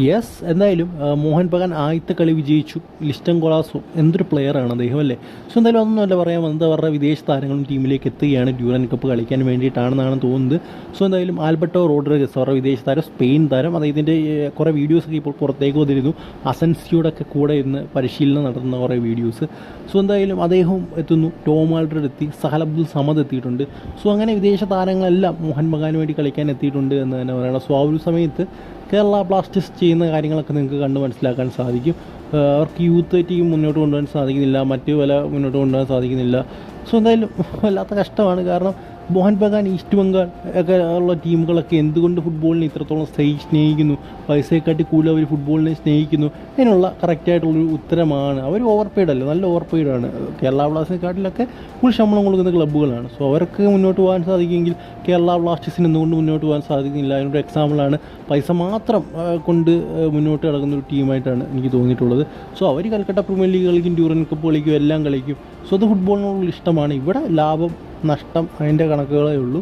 Yes എന്തായാലും മോഹൻ ബഗാൻ ആദ്യത്തെ കളി വിജയിച്ചു. ലിസ്റ്റൻ കൊളാസോ എന്തൊരു പ്ലെയറാണ് അദ്ദേഹം അല്ലേ? സോ എന്തായാലും ഒന്നുമല്ല പറയാൻ വന്നത്. അവരുടെ വിദേശ താരങ്ങളും ടീമിലേക്ക് എത്തുകയാണ്. ഡ്യൂറൻ കപ്പ് കളിക്കാൻ വേണ്ടിയിട്ടാണെന്നാണ് തോന്നുന്നത്. സോ എന്തായാലും ആൽബർട്ടോ റോഡ്രിഗസ് അവരുടെ വിദേശ താരം സ്പെയിൻ താരം അദ്ദേഹത്തിന്റെ കുറേ വീഡിയോസൊക്കെ ഇപ്പോൾ പുറത്തേക്ക് വന്നിരുന്നു. അസൻസിയോടൊക്കെ കൂടെ ഇന്ന് പരിശീലനം നടത്തുന്ന കുറേ വീഡിയോസ് സോ എന്തായാലും അദ്ദേഹം എത്തുന്നു. ടോം എത്തി. സഹൽ അബ്ദുൽ സമദ് എത്തിയിട്ടുണ്ട്. സോ അങ്ങനെ വിദേശ താരങ്ങളെല്ലാം മോഹൻ ബഗാന് വേണ്ടി കളിക്കാൻ എത്തിയിട്ടുണ്ട് എന്ന് തന്നെ പറയണം. സോ ആ ഒരു സമയത്ത് കേരള ബ്ലാസ്റ്റേഴ്സ് ചെയ്യുന്ന കാര്യങ്ങളൊക്കെ നിങ്ങൾക്ക് കണ്ട് മനസ്സിലാക്കാൻ സാധിക്കും. അവർക്ക് യൂത്ത് ടീം മുന്നോട്ട് കൊണ്ടുപോകാൻ സാധിക്കുന്നില്ല മറ്റു പല മുന്നോട്ട് കൊണ്ടുപോകാൻ സാധിക്കുന്നില്ല. സോ എന്തായാലും വല്ലാത്ത കഷ്ടമാണ്. കാരണം മോഹൻ ബഗാൻ ഈസ്റ്റ് ബംഗാൾ ഒക്കെ ഉള്ള ടീമുകളൊക്കെ എന്തുകൊണ്ട് ഫുട്ബോളിനെ ഇത്രത്തോളം സ്നേഹി സ്നേഹിക്കുന്നു? പൈസയെക്കാട്ടി കൂടുതൽ അവർ ഫുട്ബോളിനെ സ്നേഹിക്കുന്നു? അതിനുള്ള കറക്റ്റായിട്ടുള്ളൊരു ഉത്തരമാണ്. അവർ ഓവർ പെയ്ഡ് അല്ല? നല്ല ഓവർ പെയ്ഡാണ് കേരള ബ്ലാസ്റ്റേഴ്സിനെക്കാട്ടിലൊക്കെ ഫുൾ ശമ്പളം കൊടുക്കുന്ന ക്ലബ്ബുകളാണ് സോ അവർക്ക് മുന്നോട്ട് പോകാൻ സാധിക്കുമെങ്കിൽ കേരള ബ്ലാസ്റ്റേഴ്സിന് എന്തുകൊണ്ട് മുന്നോട്ട് പോകാൻ സാധിക്കുന്നില്ല? അതിനൊരു എക്സാമ്പിളാണ് പൈസ മാത്രം കൊണ്ട് മുന്നോട്ട് കിടക്കുന്ന ഒരു ടീമായിട്ടാണ് എനിക്ക് തോന്നിയിട്ടുള്ളത്. സോ അവർ കൽക്കട്ട പ്രീമിയർ ലീഗ് കളിക്കും ഡ്യൂറൻ കപ്പ് കളിക്കും എല്ലാം കളിക്കും. സോ അത് ഫുട്ബോളിനോടുള്ള ഇഷ്ടമാണ്. ഇവിടെ ലാഭം നഷ്ടം അതിന്റെ കണക്കുകളേ ഉള്ളൂ.